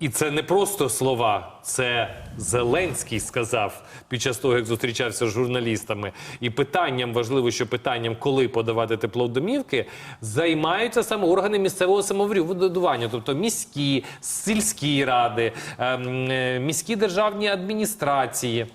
І це не просто слова, це Зеленський сказав під час того, як зустрічався з журналістами. І питанням важливо, що питанням, коли подавати тепло в домівки, займаються саме органи місцевого самоврядування, тобто міські, сільські ради, ем, е, міські державні адміністрації.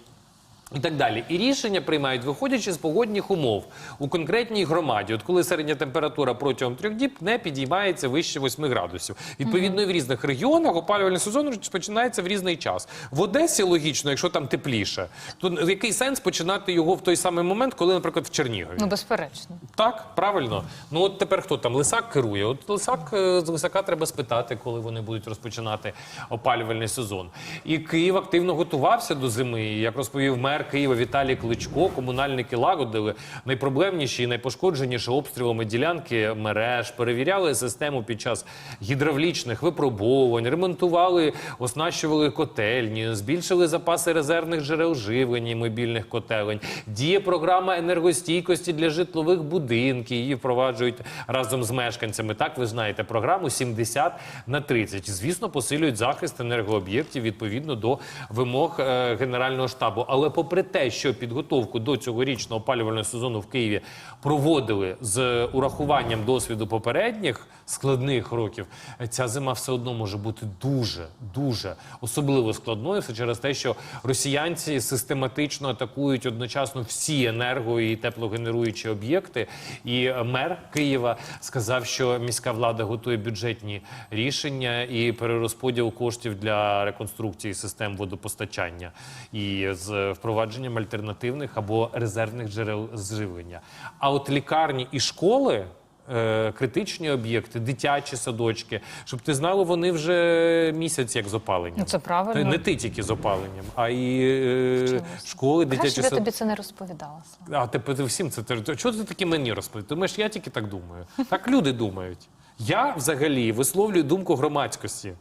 І так далі. І рішення приймають, виходячи з погодних умов у конкретній громаді. От коли середня температура протягом трьох діб не підіймається вище 8 градусів. Відповідно, і в різних регіонах опалювальний сезон починається в різний час. В Одесі логічно, якщо там тепліше, то який сенс починати його в той самий момент, коли, наприклад, в Чернігові? Ну, безперечно. Так, правильно. Ну от тепер хто там? Лисак керує. От Лисак е, з Лисака треба спитати, коли вони будуть розпочинати опалювальний сезон. І Київ активно готувався до зими. Як розповів мер Києва Віталій Кличко, комунальники лагодили найпроблемніші і найпошкодженіші обстрілами ділянки мереж, перевіряли систему під час гідравлічних випробовувань, ремонтували, оснащували котельні, збільшили запаси резервних джерел живлення і мобільних котелень. Діє програма енергостійкості для житлових будинків. Її впроваджують разом з мешканцями. Так ви знаєте програму 70 на 30. Звісно, посилюють захист енергооб'єктів відповідно до вимог е, Генерального штабу. Але попри те, що підготовку до цьогорічного опалювального сезону в Києві проводили з урахуванням досвіду попередніх складних років, ця зима все одно може бути дуже, дуже особливо складною. Все через те, що росіянці систематично атакують одночасно всі енерго і теплогенеруючі об'єкти. І мер Києва сказав, що міська влада готує бюджетні рішення і перерозподіл коштів для реконструкції систем водопостачання і з впровадженням альтернативних або резервних джерел зживлення. А от лікарні і школи. е, Критичні об'єкти, дитячі садочки, щоб ти знала, вони вже місяць як з опаленням. Ну, це правильно. Не ти тільки з опаленням, а і е, школи, дитячі б я тобі це не розповідала. А тепер всім це. Чого ти таки мені розповідаєш? Думаєш, я тільки так думаю. Так люди думають. Я взагалі висловлюю думку громадськості.